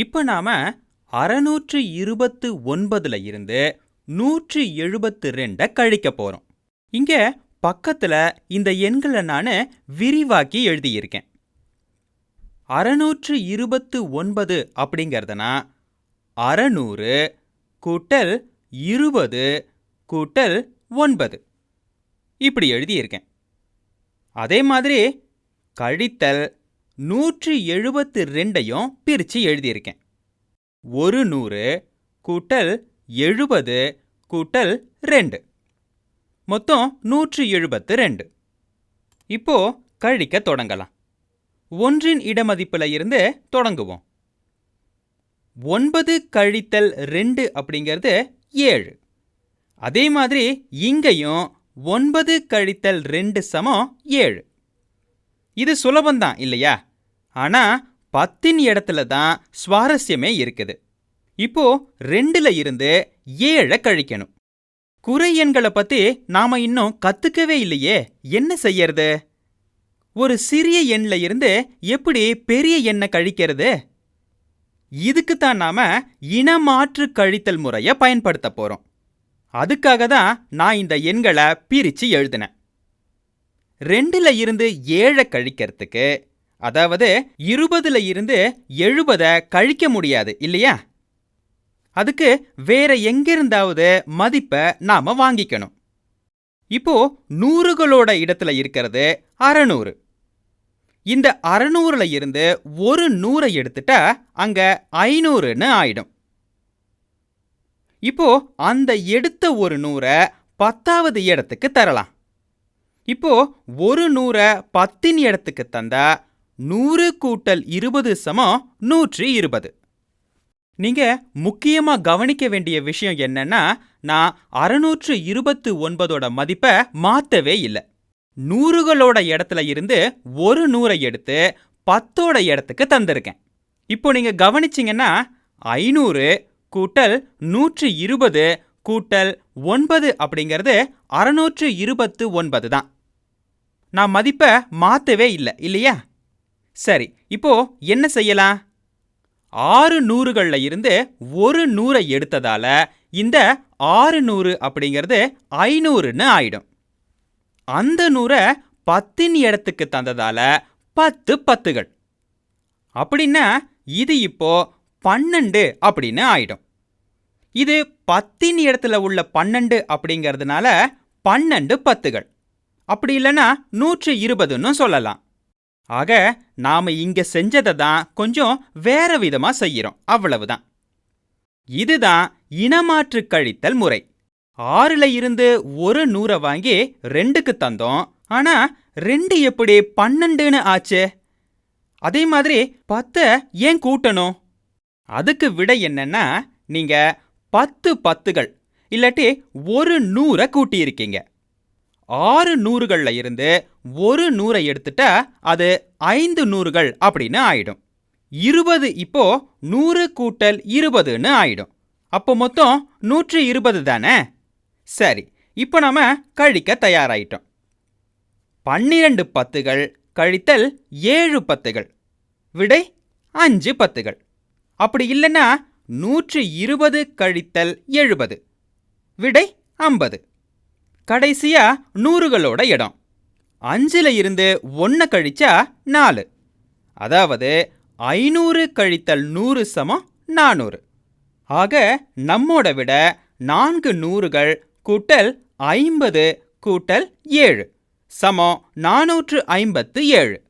இப்போ நாம அறநூற்று இருபத்து ஒன்பதுல இருந்து நூற்று எழுபத்து ரெண்டை கழிக்க போறோம். இங்கே பக்கத்துல இந்த எண்களை நான் விரிவாக்கி எழுதியிருக்கேன். அறநூற்று இருபத்து ஒன்பது அப்படிங்கிறதுனா அறநூறு கூட்டல் இருபது கூட்டல் ஒன்பது. இப்படி எழுதியிருக்கேன். அதே மாதிரி கழித்தல் நூற்றி எழுபத்து ரெண்டையும் பிரித்து எழுதியிருக்கேன். ஒரு நூறு கூட்டல் எழுபது கூட்டல் ரெண்டு. மொத்தம் நூற்றி எழுபத்து ரெண்டு இப்போ கழிக்க தொடங்கலாம். ஒன்றின் இடமதிப்புல இருந்து தொடங்குவோம். ஒன்பது கழித்தல் ரெண்டு அப்படிங்கிறது ஏழு. அதே மாதிரி இங்கேயும் ஒன்பது கழித்தல் ரெண்டு சமம் ஏழு. இது சுலபந்தான் இல்லையா? ஆனா பத்தின் இடத்துல தான் சுவாரஸ்யமே இருக்குது. இப்போ ரெண்டுல இருந்து ஏழை கழிக்கணும். குறை எண்களை பத்தி நாம இன்னும் கத்துக்கவே இல்லையே. என்ன செய்யறது? ஒரு சிறிய எண்ல இருந்து எப்படி பெரிய எண்ணை கழிக்கிறது? இதுக்கு தான் நாம இனமாற்று கழித்தல் முறையை பயன்படுத்த போறோம். அதுக்காக தான் நான் இந்த எண்களை பிரிச்சு எழுதினேன். ரெண்டுல இருந்து ஏழை கழிக்கிறதுக்கு அதாவது இருபதுல இருந்து எழுபதை கழிக்க முடியாது இல்லையா? அதுக்கு வேற எங்கிருந்தாவது மதிப்பை நாம வாங்கிக்கணும். இப்போ நூறுகளோட இடத்துல இருக்கிறது அறநூறு. இந்த அறநூறுல இருந்து ஒரு நூறை எடுத்துட்டா அங்க ஐநூறுன்னு ஆயிடும். இப்போ அந்த எடுத்த ஒரு நூறை பத்தாவது இடத்துக்கு தரலாம். இப்போ ஒரு நூறை பத்தின் இடத்துக்கு தந்தா நூறு கூட்டல் இருபது சமம் நூற்றி இருபது. நீங்க முக்கியமா கவனிக்க வேண்டிய விஷயம் என்னன்னா நான் அறுநூற்று இருபத்து ஒன்பதோட மதிப்பை மாத்தவே இல்லை. நூறுகளோட இடத்துல இருந்து ஒரு நூறை எடுத்து பத்தோட இடத்துக்கு தந்திருக்கேன். இப்போ நீங்க கவனிச்சிங்கன்னா ஐநூறு கூட்டல் நூற்றி இருபது கூட்டல் ஒன்பது அப்படிங்கிறது அறுநூற்று இருபத்து ஒன்பது தான். நான் மதிப்பை மாத்தவே இல்லை இல்லையா? சரி இப்போ என்ன செய்யலாம்? ஆறு நூறுகள்ல இருந்து ஒரு நூறை எடுத்ததால இந்த ஆறு நூறு அப்படிங்கிறது ஐநூறுன்னு ஆயிடும். அந்த நூறை பத்தின் இடத்துக்கு தந்ததால பத்து பத்துகள். அப்படின்னா இது இப்போ பன்னெண்டு அப்படின்னு ஆயிடும். இது பத்தின் இடத்துல உள்ள பன்னெண்டு அப்படிங்கிறதுனால பன்னெண்டு பத்துகள். அப்படி இல்லைன்னா நூற்று இருபதுன்னு சொல்லலாம். ஆக நாம இங்க செஞ்சதை தான் கொஞ்சம் வேற விதமா செய்யறோம். அவ்வளவுதான். இதுதான் இனமாற்று கழித்தல் முறை. ஆறுல இருந்து ஒரு நூறை வாங்கி ரெண்டுக்கு தந்தோம். ஆனா ரெண்டு எப்படி பன்னெண்டுன்னு ஆச்சு? அதே மாதிரி பத்தை ஏன் கூட்டணும்? அதுக்கு விடை என்னன்னா நீங்க பத்து பத்துகள் இல்லாட்டி ஒரு நூறை கூட்டியிருக்கீங்க. ஆறு நூறுகள்ல இருந்து ஒரு நூறை எடுத்துட்டா அது ஐந்து நூறுகள் அப்படின்னு ஆயிடும். இருபது இப்போ நூறு கூட்டல் இருபதுன்னு ஆயிடும். அப்போ மொத்தம் நூற்றி இருபது தானே? சரி இப்போ நாம கழிக்க தயாராயிட்டோம். பன்னிரண்டு பத்துகள் கழித்தல் ஏழு பத்துகள். விடை அஞ்சு பத்துகள். அப்படி இல்லைன்னா நூற்றி இருபது கழித்தல் எழுபது. விடை ஐம்பது. கடைசியா நூறுகளோட இடம். அஞ்சுல இருந்து ஒன்று கழிச்சா நாலு. அதாவது ஐநூறு கழித்தல் நூறு சமம் நானூறு. ஆக நம்மோட விட நான்கு நூறுகள் கூட்டல் ஐம்பது கூட்டல் ஏழு. சமம் நானூற்று ஐம்பத்து ஏழு.